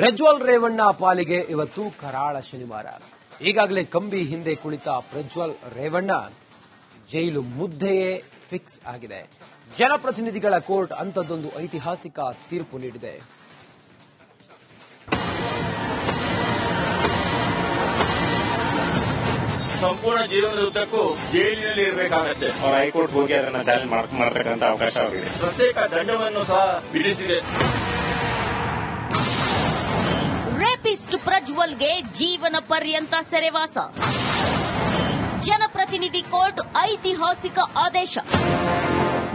ಪ್ರಜ್ವಲ್ ರೇವಣ್ಣ ಪಾಲಿಗೆ ಇವತ್ತು ಕರಾಳ ಶನಿವಾರ. ಈಗಾಗಲೇ ಕಂಬಿ ಹಿಂದೆ ಕುಳಿತ ಪ್ರಜ್ವಲ್ ರೇವಣ್ಣ ಜೈಲು ಮುದ್ದೆಯೇ ಫಿಕ್ಸ್ ಆಗಿದೆ. ಜನಪ್ರತಿನಿಧಿಗಳ ಕೋರ್ಟ್ ಅಂತದೊಂದು ಐತಿಹಾಸಿಕ ತೀರ್ಪು ನೀಡಿದೆ. ಸಂಪೂರ್ಣ ಜೀವನದ ಉದ್ದಕ್ಕೂ ಜೈಲಿನಲ್ಲಿ ಇರಬೇಕಾಗತ್ತೆ. ಅವ್ರ ಹೈಕೋರ್ಟ್ ಹೋಗಿ ಅದನ್ನ ಚಾಲೆಂಜ್ ಮಾಡತಕ್ಕಂತ ಅವಕಾಶ ಪ್ರತ್ಯೇಕ ದಂಡವನ್ನು ಸಹ ವಿಧಿಸಿದೆ. ರೇಪಿಸ್ಟ್ ಪ್ರಜ್ವಲ್ಗೆ ಜೀವನ ಪರ್ಯಂತ ಸೆರೆವಾಸ. ಜನಪ್ರತಿನಿಧಿ ಕೋರ್ಟ್ ಐತಿಹಾಸಿಕ ಆದೇಶ.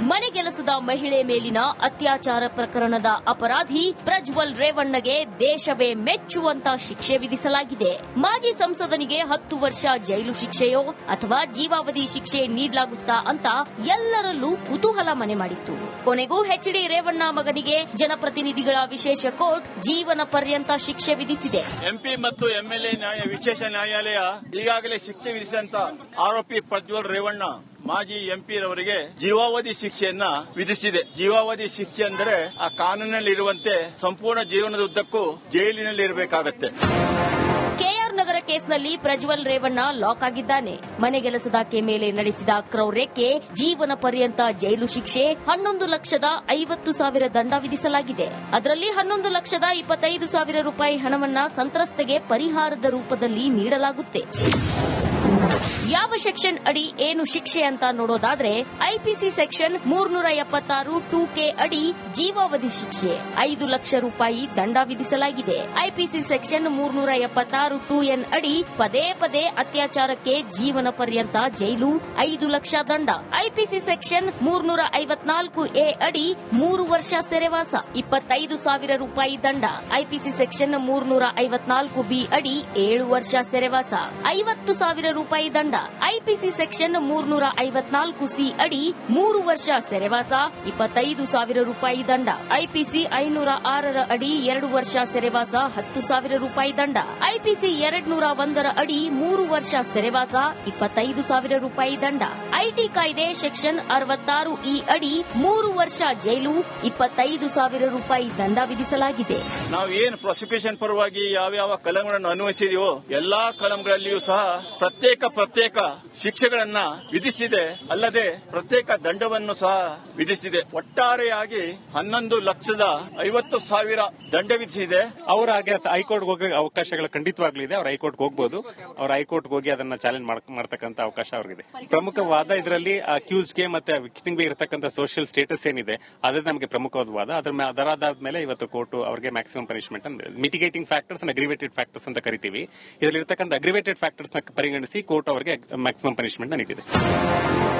ಮನೆಗೆಲಸದ ಮಹಿಳೆ ಮೇಲಿನ ಅತ್ಯಾಚಾರ ಪ್ರಕರಣದ ಅಪರಾಧಿ ಪ್ರಜ್ವಲ್ ರೇವಣ್ಣಗೆ ದೇಶವೇ ಮೆಚ್ಚುವಂತ ಶಿಕ್ಷೆ ವಿಧಿಸಲಾಗಿದೆ. ಮಾಜಿ ಸಂಸದನಿಗೆ ಹತ್ತು ವರ್ಷ ಜೈಲು ಶಿಕ್ಷೆಯೋ ಅಥವಾ ಜೀವಾವಧಿ ಶಿಕ್ಷೆ ನೀಡಲಾಗುತ್ತಾ ಅಂತ ಎಲ್ಲರಲ್ಲೂ ಕುತೂಹಲ ಮನೆ ಮಾಡಿತ್ತು. ಕೊನೆಗೂ ಎಚ್ಡಿ ರೇವಣ್ಣ ಮಗನಿಗೆ ಜನಪ್ರತಿನಿಧಿಗಳ ವಿಶೇಷ ಕೋರ್ಟ್ ಜೀವನ ಪರ್ಯಂತ ಶಿಕ್ಷೆ ವಿಧಿಸಿದೆ. ಎಂಪಿ ಮತ್ತು ಎಂಎಲ್ಎ ನ್ಯಾಯ ವಿಶೇಷ ನ್ಯಾಯಾಲಯ ಈಗಾಗಲೇ ಶಿಕ್ಷೆ ವಿಧಿಸಿದಂತ ಆರೋಪಿ ಪ್ರಜ್ವಲ್ ರೇವಣ್ಣ ಮಾಜಿ ಎಂಪಿ ರವರಿಗೆ ಜೀವಾವಧಿ ಶಿಕ್ಷೆಯನ್ನ ವಿಧಿಸಿದೆ. ಜೀವಾವಧಿ ಶಿಕ್ಷೆ ಅಂದರೆ ಆ ಕಾನೂನಿನಲ್ಲಿ ಇರುವಂತೆ ಸಂಪೂರ್ಣ ಜೀವನದ ಉದ್ದಕ್ಕೂ ಜೈಲಿನಲ್ಲಿ ಇರಬೇಕಾಗತ್ತೆ ಕೆಆರ್ ನಗರ ಕೇಸ್ನಲ್ಲಿ ಪ್ರಜ್ವಲ್ ರೇವಣ್ಣ ಲಾಕ್ ಆಗಿದ್ದಾನೆ. ಮನೆಗೆಲಸದಾಕೆ ಮೇಲೆ ನಡೆಸಿದ ಕ್ರೌರ್ಯಕ್ಕೆ ಜೀವನ ಪರ್ಯಂತ ಜೈಲು ಶಿಕ್ಷೆ ಹನ್ನೊಂದು ಲಕ್ಷದ ಐವತ್ತು ಸಾವಿರ ದಂಡ ವಿಧಿಸಲಾಗಿದೆ. ಅದರಲ್ಲಿ ಹನ್ನೊಂದು ಲಕ್ಷದ ಇಪ್ಪತ್ತೈದು ಸಾವಿರ ರೂಪಾಯಿ ಹಣವನ್ನ ಸಂತ್ರಸ್ತೆಗೆ ಪರಿಹಾರದ ರೂಪದಲ್ಲಿ ನೀಡಲಾಗುತ್ತೆ. ಯಾವ ಸೆಕ್ಷನ್ ಅಡಿ ಏನು ಶಿಕ್ಷೆ ಅಂತ ನೋಡೋದಾದ್ರೆ ಐಪಿಸಿ ಸೆಕ್ಷನ್ ಮೂರ್ನೂರ ಎಪ್ಪತ್ತಾರು ಟೂ ಕೆ ಅಡಿ ಜೀವಾವಧಿ ಶಿಕ್ಷೆ. ಐದು ಲಕ್ಷ ರೂಪಾಯಿ ದಂಡ ವಿಧಿಸಲಾಗಿದೆ. ಐಪಿಸಿ ಸೆಕ್ಷನ್ ಮೂರ್ನೂರ ಎಪ್ಪತ್ತಾರು ಟೂ ಎನ್ ಅಡಿ ಪದೇ ಪದೇ ಅತ್ಯಾಚಾರಕ್ಕೆ ಜೀವನ ಪರ್ಯಂತ ಜೈಲು, ಐದು ಲಕ್ಷ ದಂಡ. ಐಪಿಸಿ ಸೆಕ್ಷನ್ ಮೂರ್ನೂರ ಐವತ್ನಾಲ್ಕು ಎ ಅಡಿ ಮೂರು ವರ್ಷ ಸೆರೆವಾಸ, ಇಪ್ಪತ್ತೈದು ಸಾವಿರ ರೂಪಾಯಿ ದಂಡ. ಐಪಿಸಿ ಸೆಕ್ಷನ್ ಮೂರ್ನೂರ ಐವತ್ನಾಲ್ಕು ಬಿ ಅಡಿ ಏಳು ವರ್ಷ ಸೆರೆವಾಸ, ಐವತ್ತು ಸಾವಿರ ರೂಪಾಯಿ ದಂಡ. ಐಪಿಸಿ ಸೆಕ್ಷನ್ ಮೂರ್ನೂರ ಐವತ್ನಾಲ್ಕು ಸಿ ಅಡಿ ಮೂರು ವರ್ಷ ಸೆರೆವಾಸ, ಇಪ್ಪತ್ತೈದು ಸಾವಿರ ರೂಪಾಯಿ ದಂಡ. ಐಪಿಸಿ ಐನೂರ ಆರರ ಅಡಿ ಎರಡು ವರ್ಷ ಸೆರೆವಾಸ, ಹತ್ತು ಸಾವಿರ ರೂಪಾಯಿ ದಂಡ. ಐಪಿಸಿ ಎರಡ್ನೂರ ಒಂದರ ಅಡಿ ಮೂರು ವರ್ಷ ಸೆರೆವಾಸ, ಇಪ್ಪತ್ತೈದು ಸಾವಿರ ರೂಪಾಯಿ ದಂಡ. ಐಟಿ ಕಾಯ್ದೆ ಸೆಕ್ಷನ್ ಅರವತ್ತಾರು ಇ ಅಡಿ ಮೂರು ವರ್ಷ ಜೈಲು, ಇಪ್ಪತ್ತೈದು ಸಾವಿರ ರೂಪಾಯಿ ದಂಡ ವಿಧಿಸಲಾಗಿದೆ. ನಾವು ಏನು ಪ್ರಾಸಿಕ್ಯೂಷನ್ ಪರವಾಗಿ ಯಾವ್ಯಾವ ಕಲಂಗಳನ್ನು ಅನ್ವಯಿಸಿದೆಯೋ ಎಲ್ಲಾ ಕಲಂಗಳಲ್ಲಿಯೂ ಸಹ ಪ್ರತ್ಯೇಕ ಪ್ರತ್ಯೇಕ ಶಿಕ್ಷೆಗಳನ್ನ ವಿಧಿಸಿದೆ. ಅಲ್ಲದೆ ಪ್ರತ್ಯೇಕ ದಂಡವನ್ನು ಸಹ ವಿಧಿಸಿದೆ. ಒಟ್ಟಾರೆಯಾಗಿ ಹನ್ನೊಂದು ಲಕ್ಷದ ಐವತ್ತು ಸಾವಿರ ದಂಡ ವಿಧಿಸಿದೆ. ಅವ್ರ ಹಾಗೆ ಹೈಕೋರ್ಟ್ ಹೋಗಿ ಅವಕಾಶಗಳು ಖಂಡಿತವಾಗ್ಲೂ ಇದೆ. ಅವ್ರ ಹೈಕೋರ್ಟ್ ಹೋಗ್ಬೋದು. ಅವ್ರ ಹೈಕೋರ್ಟ್ ಹೋಗಿ ಅದನ್ನ ಚಾಲೆಂಜ್ ಮಾಡತಕ್ಕಂತ ಅವಕಾಶ ಅವ್ರಿಗಿದೆ. ಪ್ರಮುಖ ವಾದ ಇದರಲ್ಲಿ ಅಕ್ಯೂಸ್ಗೆ ಮತ್ತೆ ವಿಕ್ಟಿಂಗ್ ಇರತಕ್ಕಂತ ಸೋಷಿಯಲ್ ಸ್ಟೇಟಸ್ ಏನಿದೆ ಅದೇ ನಮಗೆ ಪ್ರಮುಖವಾದ. ವಾದ ಅದ್ರ ಅದರಾದ ಮೇಲೆ ಇವತ್ತು ಕೋರ್ಟ್ ಅವರಿಗೆ maximum punishment mitigating factors and aggravated factors ಅಂತ ಕರಿತೀವಿ. ಇದರಲ್ಲಿ ಇರತಕ್ಕಂತ ಅಗ್ರಿವೇಟೆಡ್ ಫ್ಯಾಕ್ಟರ್ಸ್ನ ಪರಿಗಣಿಸಿ ಕೋರ್ಟ್ ಅವರಿಗೆ ಮ್ಯಾಕ್ಸಿಮಮ್ ಪನಿಷ್ಮೆಂಟ್ ನೀಡಿದೆ.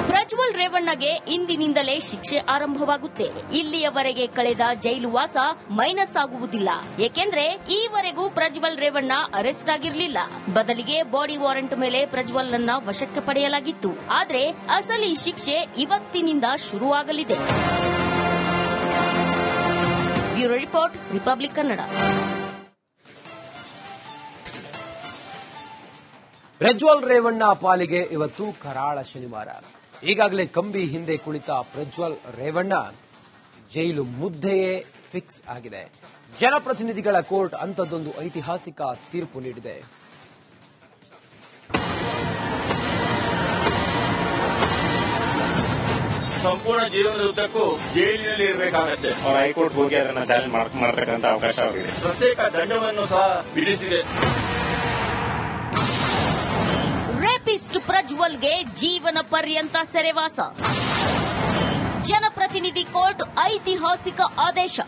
ಪ್ರಜ್ವಲ್ ರೇವಣ್ಣಗೆ ಇಂದಿನಿಂದಲೇ ಶಿಕ್ಷೆ ಆರಂಭವಾಗುತ್ತೆ. ಇಲ್ಲಿಯವರೆಗೆ ಕಳೆದ ಜೈಲು ವಾಸ ಮೈನಸ್ ಆಗುವುದಿಲ್ಲ. ಏಕೆಂದ್ರೆ ಈವರೆಗೂ ಪ್ರಜ್ವಲ್ ರೇವಣ್ಣ ಅರೆಸ್ಟ್ ಆಗಿರಲಿಲ್ಲ. ಬದಲಿಗೆ ಬಾಡಿ ವಾರೆಂಟ್ ಮೇಲೆ ಪ್ರಜ್ವಲ್ ನನ್ನ ವಶಕ್ಕೆ ಪಡೆಯಲಾಗಿತ್ತು. ಆದರೆ ಅಸಲಿ ಶಿಕ್ಷೆ ಇವತ್ತಿನಿಂದ ಶುರುವಾಗಲಿದೆ. Bureau report, republic Kannada. Prajwal Revanna ಪಾಲಿಗೆ ಇವತ್ತು ಕರಾಳ ಶನಿವಾರ. ಈಗಾಗಲೇ ಕಂಬಿ ಹಿಂದೆ ಕುಳಿತ ಪ್ರಜ್ವಲ್ ರೇವಣ್ಣ ಜೈಲು ಮುದ್ದೆಯೇ ಫಿಕ್ಸ್ ಆಗಿದೆ. ಜನಪ್ರತಿನಿಧಿಗಳ ಕೋರ್ಟ್ ಅಂಥದ್ದೊಂದು ಐತಿಹಾಸಿಕ ತೀರ್ಪು ನೀಡಿದೆ. ಸಂಪೂರ್ಣ ಜೀವನದ ಉದ್ದಕ್ಕೂ ಜೈಲಿನಲ್ಲಿ ಇರಬೇಕಾಗತ್ತೆ. ಅವ್ರ ಹೈಕೋರ್ಟ್ ಹೋಗಿ ಅದನ್ನ ಚಾಲೆಂಜ್ ಮಾಡತಕ್ಕಂತ ಅವಕಾಶ ಪ್ರತ್ಯೇಕ ದಂಡವನ್ನು ಸಹ ವಿಧಿಸಿದೆ. ರೇಪಿಸ್ಟ್ ಪ್ರಜ್ವಲ್ಗೆ ಜೀವನ ಪರ್ಯಂತ ಸೆರೆವಾಸ. ಜನಪ್ರತಿನಿಧಿ ಕೋರ್ಟ್ ಐತಿಹಾಸಿಕ ಆದೇಶ.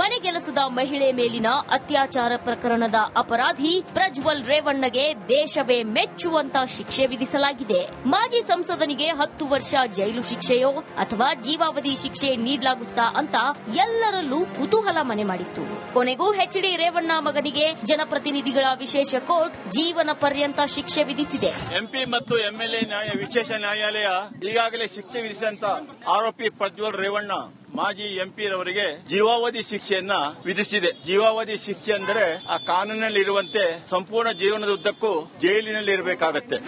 ಮನೆಗೆಲಸದ ಮಹಿಳೆ ಮೇಲಿನ ಅತ್ಯಾಚಾರ ಪ್ರಕರಣದ ಅಪರಾಧಿ ಪ್ರಜ್ವಲ್ ರೇವಣ್ಣಗೆ ದೇಶವೇ ಮೆಚ್ಚುವಂತ ಶಿಕ್ಷೆ ವಿಧಿಸಲಾಗಿದೆ. ಮಾಜಿ ಸಂಸದನಿಗೆ ಹತ್ತು ವರ್ಷ ಜೈಲು ಶಿಕ್ಷೆಯೋ ಅಥವಾ ಜೀವಾವಧಿ ಶಿಕ್ಷೆ ನೀಡಲಾಗುತ್ತಾ ಅಂತ ಎಲ್ಲರಲ್ಲೂ ಕುತೂಹಲ ಮನೆ ಮಾಡಿತ್ತು. ಕೊನೆಗೂ ಎಚ್ಡಿ ರೇವಣ್ಣ ಮಗನಿಗೆ ಜನಪ್ರತಿನಿಧಿಗಳ ವಿಶೇಷ ಕೋರ್ಟ್ ಜೀವನ ಪರ್ಯಂತ ಶಿಕ್ಷೆ ವಿಧಿಸಿದೆ. ಎಂಪಿ ಮತ್ತು ಎಂಎಲ್ಎ ನ್ಯಾಯ ವಿಶೇಷ ನ್ಯಾಯಾಲಯ ಈಗಾಗಲೇ ಶಿಕ್ಷೆ ವಿಧಿಸಿದಂತ ಆರೋಪಿ ಪ್ರಜ್ವಲ್ ರೇವಣ್ಣ ಮಾಜಿ ಎಂಪಿ ರವರಿಗೆ ಜೀವಾವಧಿ ಶಿಕ್ಷೆಯನ್ನ ವಿಧಿಸಿದೆ. ಜೀವಾವಧಿ ಶಿಕ್ಷೆ ಅಂದರೆ ಆ ಕಾನೂನಿನಲ್ಲಿರುವಂತೆ ಸಂಪೂರ್ಣ ಜೀವನದ ಉದ್ದಕ್ಕೂ ಜೈಲಿನಲ್ಲಿ ಇರಬೇಕಾಗತ್ತೆ.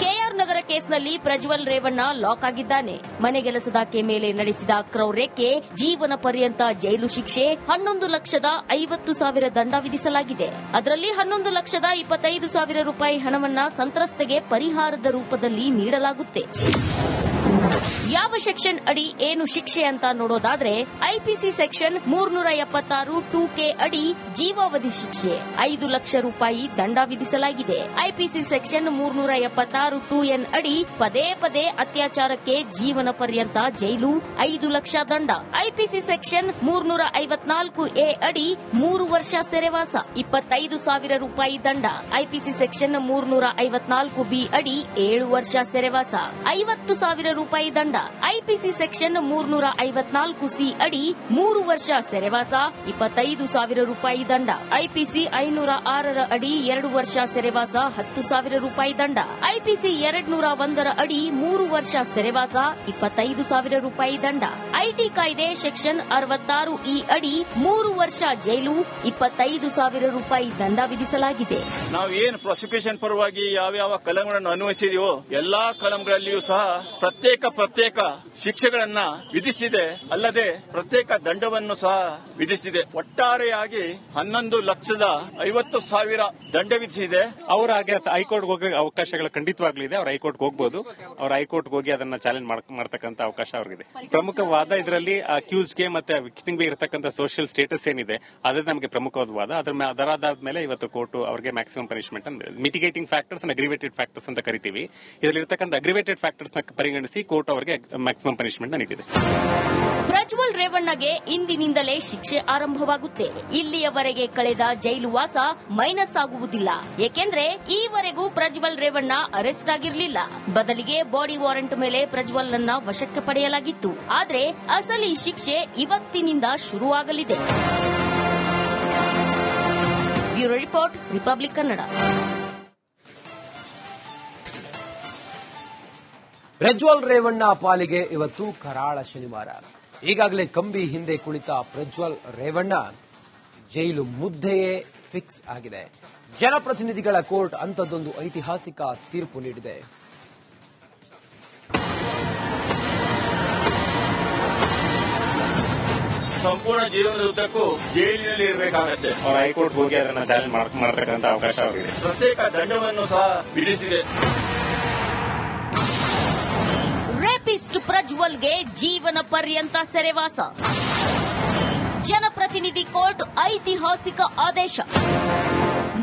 ಕೆಆರ್ ನಗರ ಕೇಸ್ನಲ್ಲಿ ಪ್ರಜ್ವಲ್ ರೇವಣ್ಣ ಲಾಕ್ ಆಗಿದ್ದಾನೆ. ಮನೆಗೆಲಸದಾಕೆ ಮೇಲೆ ನಡೆಸಿದ ಕ್ರೌರ್ಯಕ್ಕೆ ಜೀವನ ಪರ್ಯಂತ ಜೈಲು ಶಿಕ್ಷೆ ಹನ್ನೊಂದು ಲಕ್ಷದ ಐವತ್ತು ಸಾವಿರ ದಂಡ ವಿಧಿಸಲಾಗಿದೆ. ಅದರಲ್ಲಿ ಹನ್ನೊಂದು ಲಕ್ಷದ ಇಪ್ಪತ್ತೈದು ಸಾವಿರ ರೂಪಾಯಿ ಹಣವನ್ನ ಸಂತ್ರಸ್ತೆಗೆ ಪರಿಹಾರದ ರೂಪದಲ್ಲಿ ನೀಡಲಾಗುತ್ತೆ. ಯಾವ ಸೆಕ್ಷನ್ ಅಡಿ ಏನು ಶಿಕ್ಷೆ ಅಂತ ನೋಡೋದಾದ್ರೆ ಐಪಿಸಿ ಸೆಕ್ಷನ್ ಮೂರ್ನೂರ ಎಪ್ಪತ್ತಾರು ಟೂ ಕೆ ಅಡಿ ಜೀವಾವಧಿ ಶಿಕ್ಷೆ. ಐದು ಲಕ್ಷ ರೂಪಾಯಿ ದಂಡ ವಿಧಿಸಲಾಗಿದೆ. ಐಪಿಸಿ ಸೆಕ್ಷನ್ ಮೂರ್ನೂರ ಎಪ್ಪತ್ತಾರು ಟೂ ಎನ್ ಅಡಿ ಪದೇ ಪದೇ ಅತ್ಯಾಚಾರಕ್ಕೆ ಜೀವನ ಪರ್ಯಂತ ಜೈಲು, ಐದು ಲಕ್ಷ ದಂಡ. ಐಪಿಸಿ ಸೆಕ್ಷನ್ ಮೂರ್ನೂರ ಐವತ್ನಾಲ್ಕು ಎ ಅಡಿ ಮೂರು ವರ್ಷ ಸೆರೆವಾಸ, ಇಪ್ಪತ್ತೈದು ಸಾವಿರ ರೂಪಾಯಿ ದಂಡ. ಐಪಿಸಿ ಸೆಕ್ಷನ್ ಮೂರ್ನೂರ ಐವತ್ನಾಲ್ಕು ಬಿ ಅಡಿ ಏಳು ವರ್ಷ ಸೆರೆವಾಸ, ಐವತ್ತು ಸಾವಿರ ರೂಪಾಯಿ ದಂಡ. ಐಪಿಸಿ ಸೆಕ್ಷನ್ ಮೂರ್ನೂರ ಐವತ್ನಾಲ್ಕು ಸಿ ಅಡಿ ಮೂರು ವರ್ಷ ಸೆರೆವಾಸ, ಇಪ್ಪತ್ತೈದು ಸಾವಿರ ರೂಪಾಯಿ ದಂಡ. ಐಪಿಸಿ ಐನೂರ ಆರರ ಅಡಿ ಎರಡು ವರ್ಷ ಸೆರೆವಾಸ, ಹತ್ತು ಸಾವಿರ ರೂಪಾಯಿ ದಂಡ. ಐಪಿಸಿ ಎರಡ್ನೂರ ಒಂದರ ಅಡಿ ಮೂರು ವರ್ಷ ಸೆರೆವಾಸ, ಇಪ್ಪತ್ತೈದು ಸಾವಿರ ರೂಪಾಯಿ ದಂಡ. ಐಟಿ ಕಾಯ್ದೆ ಸೆಕ್ಷನ್ ಅರವತ್ತಾರು ಇ ಅಡಿ ಮೂರು ವರ್ಷ ಜೈಲು, ಇಪ್ಪತ್ತೈದು ಸಾವಿರ ರೂಪಾಯಿ ದಂಡ ವಿಧಿಸಲಾಗಿದೆ. ನಾವು ಏನು ಪ್ರಾಸಿಕ್ಯೂಷನ್ ಪರವಾಗಿ ಯಾವ ಕಲಂಗಳನ್ನು ಅನ್ವಯಿಸಿದೀವೋ, ಎಲ್ಲಾ ಕಲಂಗಳಲ್ಲಿಯೂ ಸಹ ಪ್ರತ್ಯೇಕ ಪ್ರತ್ಯೇಕ ಶಿಕ್ಷೆಗಳನ್ನ ವಿಧಿಸಿದೆ. ಅಲ್ಲದೆ ಪ್ರತ್ಯೇಕ ದಂಡವನ್ನು ಸಹ ವಿಧಿಸಿದೆ. ಒಟ್ಟಾರೆಯಾಗಿ ಹನ್ನೊಂದು ಲಕ್ಷದ ಐವತ್ತು ಸಾವಿರ ದಂಡ ವಿಧಿಸಿದೆ. ಅವರ ಹಾಗೆ ಹೈಕೋರ್ಟ್ ಹೋಗಿ ಅವಕಾಶಗಳು ಖಂಡಿತವಾಗ್ಲೂ ಇದೆ. ಅವ್ರ ಹೈಕೋರ್ಟ್ ಹೋಗ್ಬೋದು. ಅವ್ರ ಹೈಕೋರ್ಟ್ ಹೋಗಿ ಅದನ್ನ ಚಾಲೆಂಜ್ ಮಾಡ್ತಕ್ಕಂತ ಅವಕಾಶ ಅವ್ರಿಗಿದೆ. ಪ್ರಮುಖ ವಾದ ಇದರಲ್ಲಿ ಅಕ್ಯೂಸ್ಗೆ ಮತ್ತೆ ವಿಕ್ಟಿಂಗ್ ಇರತಕ್ಕಂತ ಸೋಷಿಯಲ್ ಸ್ಟೇಟಸ್ ಏನಿದೆ, ಅದೇ ನಮಗೆ ಪ್ರಮುಖವಾದ. ವಾದ ಅದ್ರ ಅದರಾದ್ಮೇಲೆ ಅದರಾದ ಮೇಲೆ ಇವತ್ತು ಕೋರ್ಟ್ ಅವರಿಗೆ maximum punishment mitigating factors aggravated factors ಅಂತ ಕರಿತೀವಿ. ಇದರಲ್ಲಿ ಇರತಕ್ಕಂತ ಅಗ್ರಿವೇಟೆಡ್ ಫ್ಯಾಕ್ಟರ್ಸ್ ಪರಿಗಣಿಸಿ ಕೋರ್ಟ್ ಅವರಿಗೆ ಮ್ಯಾಕ್ಸಿಮಮ್ ಪನಿಷ್ಮೆಂಟ್ ನೀಡಿದೆ. ಪ್ರಜ್ವಲ್ ರೇವಣ್ಣಗೆ ಇಂದಿನಿಂದಲೇ ಶಿಕ್ಷೆ ಆರಂಭವಾಗುತ್ತೆ. ಇಲ್ಲಿಯವರೆಗೆ ಕಳೆದ ಜೈಲು ವಾಸ ಮೈನಸ್ ಆಗುವುದಿಲ್ಲ. ಏಕೆಂದ್ರೆ ಈವರೆಗೂ ಪ್ರಜ್ವಲ್ ರೇವಣ್ಣ ಅರೆಸ್ಟ್ ಆಗಿರಲಿಲ್ಲ. ಬದಲಿಗೆ ಬಾಡಿ ವಾರೆಂಟ್ ಮೇಲೆ ಪ್ರಜ್ವಲ್ ನನ್ನ ವಶಕ್ಕೆ ಪಡೆಯಲಾಗಿತ್ತು. ಆದರೆ ಅಸಲಿ ಶಿಕ್ಷೆ ಇವತ್ತಿನಿಂದ ಶುರುವಾಗಲಿದೆ. Bureau report, republic Kannada. Prajwal Revanna ಪಾಲಿಗೆ ಇವತ್ತು ಕರಾಳ ಶನಿವಾರ. ಈಗಾಗಲೇ ಕಂಬಿ ಹಿಂದೆ ಕುಳಿತ ಪ್ರಜ್ವಲ್ ರೇವಣ್ಣ ಜೈಲು ಮುದ್ದೆಯೇ ಫಿಕ್ಸ್ ಆಗಿದೆ. ಜನಪ್ರತಿನಿಧಿಗಳ ಕೋರ್ಟ್ ಅಂತದೊಂದು ಐತಿಹಾಸಿಕ ತೀರ್ಪು ನೀಡಿದೆ. ಸಂಪೂರ್ಣ ಜೀವನದ ಉದ್ದಕ್ಕೂ ಜೈಲಿನಲ್ಲಿ ಇರಬೇಕಾಗತ್ತೆ. ಅವ್ರ ಹೈಕೋರ್ಟ್ ಹೋಗಿ ಅದನ್ನ ಚಾಲೆಂಜ್ ಮಾಡತಕ್ಕಂತ ಅವಕಾಶ ಅವರಿದೆ ಪ್ರತ್ಯೇಕ ದಂಡವನ್ನು ಸಹ ವಿಧಿಸಿದೆ. ರೇಪಿಸ್ಟ್ ಪ್ರಜ್ವಲ್ಗೆ ಜೀವನ ಪರ್ಯಂತ ಸೆರೆವಾಸ. ಜನಪ್ರತಿನಿಧಿ ಕೋರ್ಟ್ ಐತಿಹಾಸಿಕ ಆದೇಶ.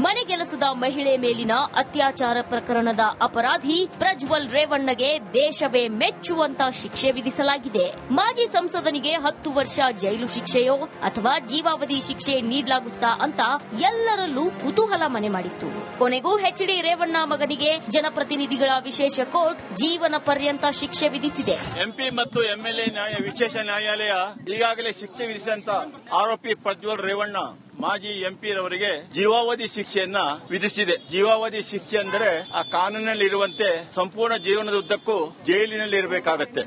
ಮನೆಗೆಲಸದ ಮಹಿಳೆ ಮೇಲಿನ ಅತ್ಯಾಚಾರ ಪ್ರಕರಣದ ಅಪರಾಧಿ ಪ್ರಜ್ವಲ್ ರೇವಣ್ಣಗೆ ದೇಶವೇ ಮೆಚ್ಚುವಂತ ಶಿಕ್ಷೆ ವಿಧಿಸಲಾಗಿದೆ. ಮಾಜಿ ಸಂಸದನಿಗೆ ಹತ್ತು ವರ್ಷ ಜೈಲು ಶಿಕ್ಷೆಯೋ ಅಥವಾ ಜೀವಾವಧಿ ಶಿಕ್ಷೆ ನೀಡಲಾಗುತ್ತಾ ಅಂತ ಎಲ್ಲರಲ್ಲೂ ಕುತೂಹಲ ಮನೆ ಮಾಡಿತ್ತು. ಕೊನೆಗೂ ಎಚ್ಡಿ ರೇವಣ್ಣ ಮಗನಿಗೆ ಜನಪ್ರತಿನಿಧಿಗಳ ವಿಶೇಷ ಕೋರ್ಟ್ ಜೀವನ ಪರ್ಯಂತ ಶಿಕ್ಷೆ ವಿಧಿಸಿದೆ. ಎಂಪಿ ಮತ್ತು ಎಂಎಲ್ಎ ನ್ಯಾಯ ವಿಶೇಷ ನ್ಯಾಯಾಲಯ ಈಗಾಗಲೇ ಶಿಕ್ಷೆ ವಿಧಿಸಿದಂತ ಆರೋಪಿ ಪ್ರಜ್ವಲ್ ರೇವಣ್ಣ ಮಾಜಿ ಎಂಪಿ ರವರಿಗೆ ಜೀವಾವಧಿ ಶಿಕ್ಷೆಯನ್ನ ವಿಧಿಸಿದೆ. ಜೀವಾವಧಿ ಶಿಕ್ಷೆ ಅಂದರೆ ಆ ಕಾನೂನಿನಲ್ಲಿರುವಂತೆ ಸಂಪೂರ್ಣ ಜೀವನದ ಉದ್ದಕ್ಕೂ ಜೈಲಿನಲ್ಲಿ ಇರಬೇಕಾಗತ್ತೆ.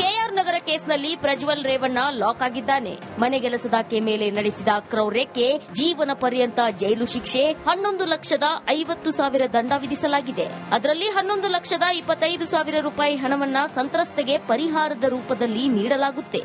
ಕೆಆರ್ ನಗರ ಕೇಸ್ನಲ್ಲಿ ಪ್ರಜ್ವಲ್ ರೇವಣ್ಣ ಲಾಕ್ ಆಗಿದ್ದಾನೆ. ಮನೆಗೆಲಸದಾಕೆ ಮೇಲೆ ನಡೆಸಿದ ಕ್ರೌರ್ಯಕ್ಕೆ ಜೀವನ ಪರ್ಯಂತ ಜೈಲು ಶಿಕ್ಷೆ ಹನ್ನೊಂದು ಲಕ್ಷದ ಐವತ್ತು ಸಾವಿರ ದಂಡ ವಿಧಿಸಲಾಗಿದೆ. ಅದರಲ್ಲಿ ಹನ್ನೊಂದು ಲಕ್ಷದ ಇಪ್ಪತ್ತೈದು ಸಾವಿರ ರೂಪಾಯಿ ಹಣವನ್ನ ಸಂತ್ರಸ್ತೆಗೆ ಪರಿಹಾರದ ರೂಪದಲ್ಲಿ ನೀಡಲಾಗುತ್ತೆ.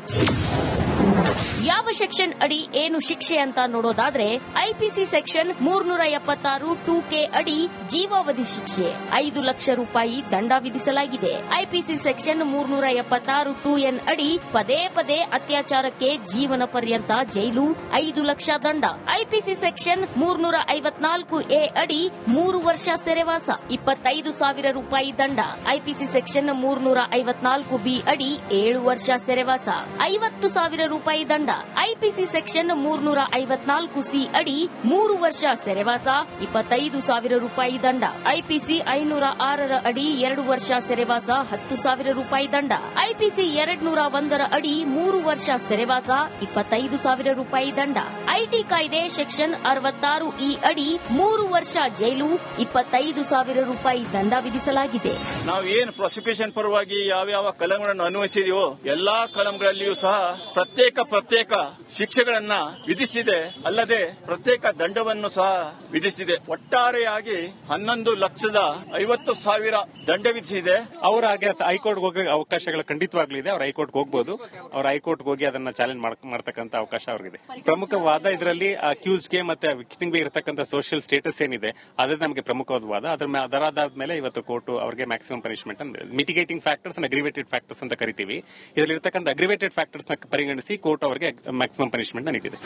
ಯಾವ ಸೆಕ್ಷನ್ ಅಡಿ ಏನು ಶಿಕ್ಷೆ ಅಂತ ನೋಡೋದಾದ್ರೆ ಐಪಿಸಿ ಸೆಕ್ಷನ್ ಮೂರ್ನೂರ ಎಪ್ಪತ್ತಾರು ಟೂ ಕೆ ಅಡಿ ಜೀವಾವಧಿ ಶಿಕ್ಷೆ. ಐದು ಲಕ್ಷ ರೂಪಾಯಿ ದಂಡ ವಿಧಿಸಲಾಗಿದೆ. ಐಪಿಸಿ ಸೆಕ್ಷನ್ ಮೂರ್ನೂರ ಎಪ್ಪತ್ತಾರು ಟೂ ಎನ್ ಅಡಿ ಪದೇ ಪದೇ ಅತ್ಯಾಚಾರಕ್ಕೆ ಜೀವನ ಪರ್ಯಂತ ಜೈಲು, ಐದು ಲಕ್ಷ ದಂಡ. ಐಪಿಸಿ ಸೆಕ್ಷನ್ ಮೂರ್ನೂರ ಐವತ್ನಾಲ್ಕು ಎ ಅಡಿ ಮೂರು ವರ್ಷ ಸೆರೆವಾಸ, ಇಪ್ಪತ್ತೈದು ಸಾವಿರ ರೂಪಾಯಿ ದಂಡ. ಐಪಿಸಿ ಸೆಕ್ಷನ್ ಮೂರ್ನೂರ ಐವತ್ನಾಲ್ಕು ಬಿ ಅಡಿ ಏಳು ವರ್ಷ ಸೆರೆವಾಸ, ಐವತ್ತು ಸಾವಿರ ರೂಪಾಯಿ ದಂಡ. ಐಪಿಸಿ ಸೆಕ್ಷನ್ ಮೂರ್ನೂರ ಐವತ್ನಾಲ್ಕು ಸಿ ಅಡಿ ಮೂರು ವರ್ಷ ಸೆರೆವಾಸ, ಇಪ್ಪತ್ತೈದು ಸಾವಿರ ರೂಪಾಯಿ ದಂಡ. ಐಪಿಸಿ ಐನೂರ ಆರರ ಅಡಿ ಎರಡು ವರ್ಷ ಸೆರೆವಾಸ, ಹತ್ತು ಸಾವಿರ ರೂಪಾಯಿ ದಂಡ. ಐಪಿಸಿ ಎರಡ್ನೂರ ಒಂದರ ಅಡಿ ಮೂರು ವರ್ಷ ಸೆರೆವಾಸ, ಇಪ್ಪತ್ತೈದು ಸಾವಿರ ರೂಪಾಯಿ ದಂಡ. ಐಟಿ ಕಾಯ್ದೆ ಸೆಕ್ಷನ್ ಅರವತ್ತಾರು ಇ ಅಡಿ ಮೂರು ವರ್ಷ ಜೈಲು, ಇಪ್ಪತ್ತೈದು ಸಾವಿರ ರೂಪಾಯಿ ದಂಡ ವಿಧಿಸಲಾಗಿದೆ. ನಾವು ಏನು ಪ್ರಾಸಿಕ್ಯೂಷನ್ ಪರವಾಗಿ ಯಾವ್ಯಾವ ಕಲಂಗಳನ್ನು ಅನ್ವಯಿಸಿದೆಯೋ ಎಲ್ಲಾ ಕಲಂಗಳಲ್ಲಿಯೂ ಸಹ ಪ್ರತ್ಯೇಕ ಪ್ರತ್ಯೇಕ ಶಿಕ್ಷೆಗಳನ್ನ ವಿಧಿಸಿದೆ ಅಲ್ಲದೆ ಪ್ರತ್ಯೇಕ ದಂಡವನ್ನು ಸಹ ವಿಧಿಸಿದೆ ಒಟ್ಟಾರೆಯಾಗಿ ಹನ್ನೊಂದು ಲಕ್ಷದ ಐವತ್ತು ಸಾವಿರ ದಂಡ ವಿಧಿಸಿದೆ. ಅವರ ಹಾಗೆ ಹೈಕೋರ್ಟ್ ಹೋಗಿ ಅವಕಾಶಗಳು ಖಂಡಿತವಾಗ್ಲೂ ಇದೆ. ಅವ್ರ ಹೈಕೋರ್ಟ್ ಹೋಗ್ಬೋದು. ಅವ್ರ ಹೈಕೋರ್ಟ್ ಹೋಗಿ ಅದನ್ನ ಚಾಲೆಂಜ್ ಮಾಡ್ತಕ್ಕಂತ ಅವಕಾಶ ಅವ್ರಿಗಿದೆ. ಪ್ರಮುಖ ವಾದ ಇದರಲ್ಲಿ ಅಕ್ಯೂಸ್ಗೆ ಮತ್ತೆ ವಿಕ್ಟಿಂಗ್ ಇರತಕ್ಕಂತ ಸೋಷಿಯಲ್ ಸ್ಟೇಟಸ್ ಏನಿದೆ ಅದೇ ನಮಗೆ ಪ್ರಮುಖವಾದ. ವಾದ ಅದರ ಮೇ- ಮೇಲೆ ಇವತ್ತು ಕೋರ್ಟ್ ಅವರಿಗೆ maximum punishment mitigating factors aggravated factors ಅಂತ ಕರಿತೀವಿ. ಇದರಲ್ಲಿ ಇರತಕ್ಕಂತ ಅಗ್ರಿವೇಟೆಡ್ ಫ್ಯಾಕ್ಟರ್ಸ್ ಪರಿಗಣಿಸಿ ಕೋರ್ಟ್ ಅವರಿಗೆ ಮ್ಯಾಕ್ಸಿಮಮ್ ಪನಿಷ್ಮೆಂಟ್ ನೀಡಿದೆ.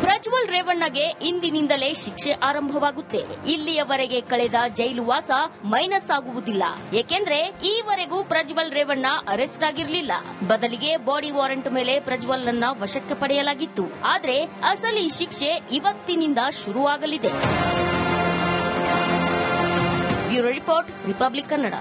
ಪ್ರಜ್ವಲ್ ರೇವಣ್ಣಗೆ ಇಂದಿನಿಂದಲೇ ಶಿಕ್ಷೆ ಆರಂಭವಾಗುತ್ತೆ ಇಲ್ಲಿಯವರೆಗೆ ಕಳೆದ ಜೈಲು ವಾಸ ಮೈನಸ್ ಆಗುವುದಿಲ್ಲ. ಏಕೆಂದ್ರೆ ಈವರೆಗೂ ಪ್ರಜ್ವಲ್ ರೇವಣ್ಣ ಅರೆಸ್ಟ್ ಆಗಿರಲಿಲ್ಲ. ಬದಲಿಗೆ ಬಾಡಿ ವಾರೆಂಟ್ ಮೇಲೆ ಪ್ರಜ್ವಲ್ ನನ್ನ ವಶಕ್ಕೆ ಪಡೆಯಲಾಗಿತ್ತು. ಆದರೆ ಅಸಲಿ ಶಿಕ್ಷೆ ಇವತ್ತಿನಿಂದ ಶುರುವಾಗಲಿದೆ. Bureau report, republic Kannada.